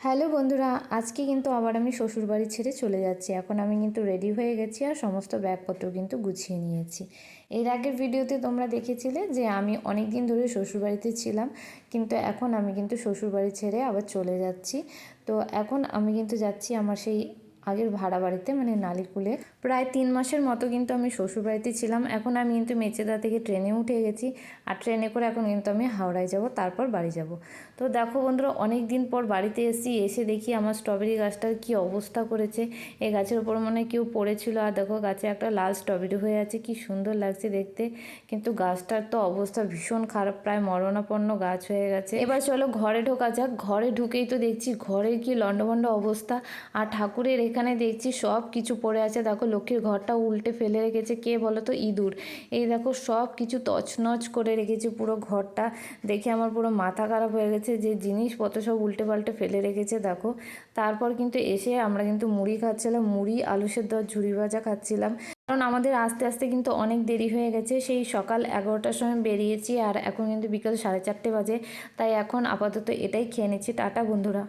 Hello বন্ধুরা, আজকে কিন্তু আবার আমি শ্বশুরবাড়ি ছেড়ে চলে যাচ্ছি। এখন আমি কিন্তু রেডি হয়ে গেছি আর সমস্ত ব্যাগপত্র কিন্তু গুছিয়ে নিয়েছি। এর আগের ভিডিওতে তোমরা দেখেছিলে যে আমি অনেক দিন ধরে শ্বশুরবাড়িতে ছিলাম, কিন্তু এখন আমি কিন্তু শ্বশুরবাড়ি ছেড়ে আবার চলে যাচ্ছি। তো এখন আমি কিন্তু যাচ্ছি আমার সেই আগের ভাড়া বাড়িতে মানে নালিকুলে প্রায় তিন মাসের মতো কিন্তু আমি শ্বশুরবাড়িতে ছিলাম। এখন আমি কিন্তু মেচেদা থেকে ট্রেনে উঠে গেছি। আর ট্রেনে করে এখন কিন্তু আমি হাওড়ায় যাব, তারপর বাড়ি যাব। তো দেখো বন্ধুরা অনেক দিন পর বাড়িতে এসেছি, এসে দেখি আমার স্ট্রবেরি গাছটার কি অবস্থা করেছে। এই গাছের ওপর মনে কেউ পড়েছিল। আর দেখো গাছে একটা লাল স্ট্রবেরি হয়ে আছে, কি সুন্দর লাগছে দেখতে। কিন্তু গাছটার তো অবস্থা ভীষণ খারাপ, প্রায় মরণাপন্ন গাছ হয়ে গেছে। এবার চলো ঘরে ঢোকা যাক। ঘরে ঢুকেই তো দেখছি ঘরের কি লন্ডভন্ড অবস্থা। আর ঠাকুরের এখানে দেখছি সব কিছু পড়ে আছে। দেখো লক্ষ্মীর ঘরটা উল্টে ফেলে রেখেছে। কে বলো তো? ইঁদুর। এই দেখো সব কিছু তছনছ করে রেখেছে পুরো ঘরটা। দেখে আমার পুরো মাথা খারাপ হয়ে গেছে। যে জিনিসপত্র সব উল্টে পাল্টে ফেলে রেখেছে, দেখো। তারপর কিন্তু এসে আমরা কিন্তু মুড়ি খাচ্ছিলাম। মুড়ি, আলু সেদ্ধ ঝুড়ি ভাজা খাচ্ছিলাম। কারণ আমাদের আস্তে আস্তে কিন্তু অনেক দেরি হয়ে গেছে। সেই সকাল এগারোটার সময় বেরিয়েছি আর এখন কিন্তু বিকেল সাড়ে চারটে বাজে। তাই এখন আপাতত এটাই খেয়ে নিচ্ছি। টাটা বন্ধুরা।